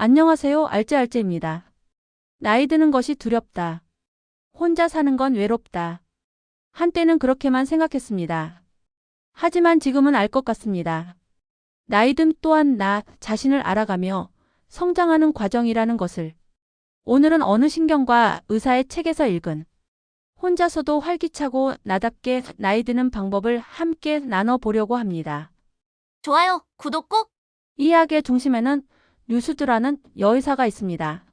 안녕하세요. 알제알제입니다. 나이 드는 것이 두렵다. 혼자 사는 건 외롭다. 한때는 그렇게만 생각했습니다. 하지만 지금은 알 것 같습니다. 나이듦 또한 나 자신을 알아가며 성장하는 과정이라는 것을. 오늘은 어느 신경과 의사의 책에서 읽은 혼자서도 활기차고 나답게 나이 드는 방법을 함께 나눠보려고 합니다. 좋아요, 구독 꼭! 이 이야기의 중심에는 류수드라는 여의사가 있습니다.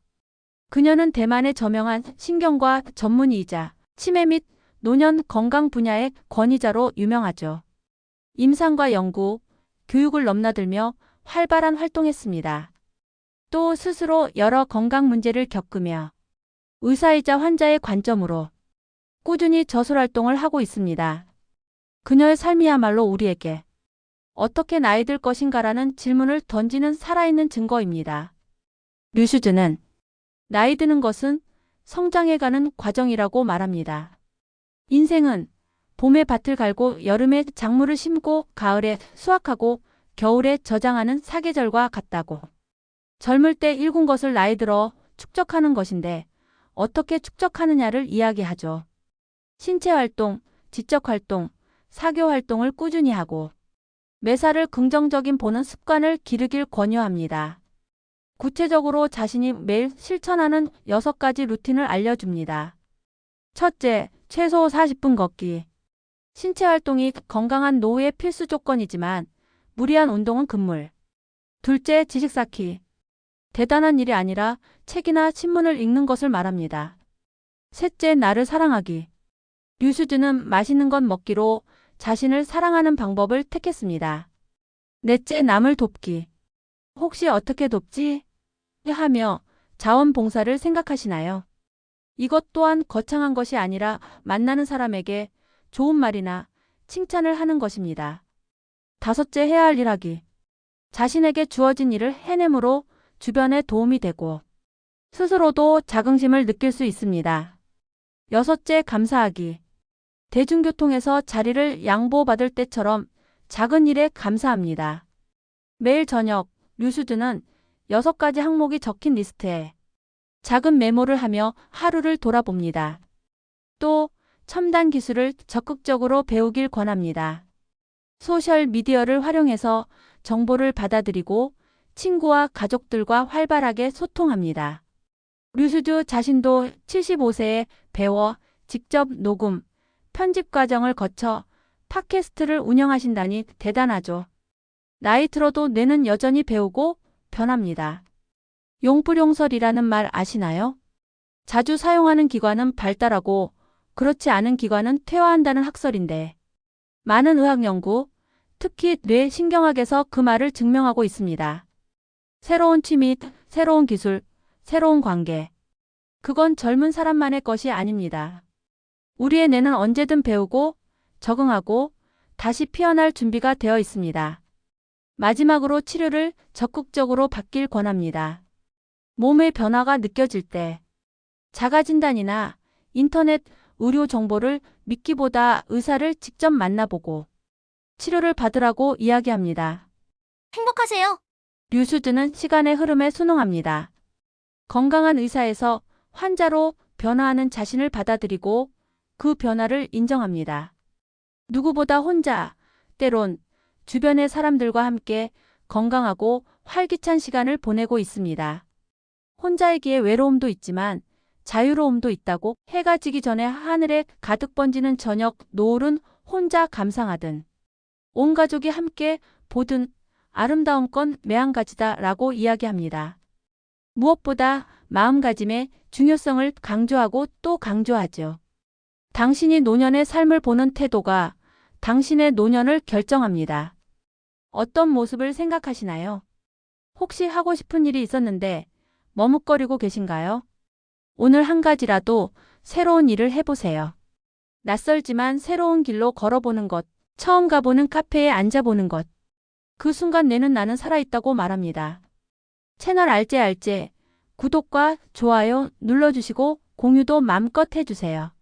그녀는 대만의 저명한 신경과 전문의이자 치매 및 노년 건강 분야의 권위자로 유명하죠. 임상과 연구, 교육을 넘나들며 활발한 활동했습니다. 또 스스로 여러 건강 문제를 겪으며 의사이자 환자의 관점으로 꾸준히 저술 활동을 하고 있습니다. 그녀의 삶이야말로 우리에게 어떻게 나이 들 것인가라는 질문을 던지는 살아있는 증거입니다. 류슈즈는 나이 드는 것은 성장해가는 과정이라고 말합니다. 인생은 봄에 밭을 갈고 여름에 작물을 심고 가을에 수확하고 겨울에 저장하는 사계절과 같다고. 젊을 때 일군 것을 나이 들어 축적하는 것인데 어떻게 축적하느냐를 이야기하죠. 신체 활동, 지적 활동, 사교 활동을 꾸준히 하고 매사를 긍정적인 보는 습관을 기르길 권유합니다. 구체적으로 자신이 매일 실천하는 6가지 루틴을 알려줍니다. 첫째, 최소 40분 걷기. 신체 활동이 건강한 노후의 필수 조건이지만 무리한 운동은 금물. 둘째, 지식 쌓기. 대단한 일이 아니라 책이나 신문을 읽는 것을 말합니다. 셋째, 나를 사랑하기. 류수즈는 맛있는 것 먹기로 자신을 사랑하는 방법을 택했습니다. 넷째, 남을 돕기. 혹시 어떻게 돕지? 하며 자원봉사를 생각하시나요? 이것 또한 거창한 것이 아니라 만나는 사람에게 좋은 말이나 칭찬을 하는 것입니다. 다섯째, 해야 할 일 하기. 자신에게 주어진 일을 해냄으로 주변에 도움이 되고 스스로도 자긍심을 느낄 수 있습니다. 여섯째, 감사하기. 대중교통에서 자리를 양보받을 때처럼 작은 일에 감사합니다. 매일 저녁, 류수드는 여섯 가지 항목이 적힌 리스트에 작은 메모를 하며 하루를 돌아봅니다. 또 첨단 기술을 적극적으로 배우길 권합니다. 소셜 미디어를 활용해서 정보를 받아들이고 친구와 가족들과 활발하게 소통합니다. 류수드 자신도 75세에 배워 직접 녹음, 편집 과정을 거쳐 팟캐스트를 운영하신다니 대단하죠. 나이 들어도 뇌는 여전히 배우고 변합니다. 용불용설이라는 말 아시나요? 자주 사용하는 기관은 발달하고 그렇지 않은 기관은 퇴화한다는 학설인데 많은 의학 연구, 특히 뇌 신경학에서 그 말을 증명하고 있습니다. 새로운 취미, 새로운 기술, 새로운 관계. 그건 젊은 사람만의 것이 아닙니다. 우리의 뇌는 언제든 배우고 적응하고 다시 피어날 준비가 되어 있습니다. 마지막으로 치료를 적극적으로 받길 권합니다. 몸의 변화가 느껴질 때 자가진단이나 인터넷 의료 정보를 믿기보다 의사를 직접 만나보고 치료를 받으라고 이야기합니다. 행복하세요. 류수드는 시간의 흐름에 순응합니다. 건강한 의사에서 환자로 변화하는 자신을 받아들이고 그 변화를 인정합니다. 누구보다 혼자, 때론 주변의 사람들과 함께 건강하고 활기찬 시간을 보내고 있습니다. 혼자이기에 외로움도 있지만 자유로움도 있다고 해가 지기 전에 하늘에 가득 번지는 저녁 노을은 혼자 감상하든 온 가족이 함께 보든 아름다운 건 매한가지다 라고 이야기합니다. 무엇보다 마음가짐의 중요성을 강조하고 또 강조하죠. 당신이 노년의 삶을 보는 태도가 당신의 노년을 결정합니다. 어떤 모습을 생각하시나요? 혹시 하고 싶은 일이 있었는데 머뭇거리고 계신가요? 오늘 한 가지라도 새로운 일을 해보세요. 낯설지만 새로운 길로 걸어보는 것, 처음 가보는 카페에 앉아보는 것. 그 순간 내는 나는 살아있다고 말합니다. 채널 알제알제 구독과 좋아요 눌러주시고 공유도 맘껏 해주세요.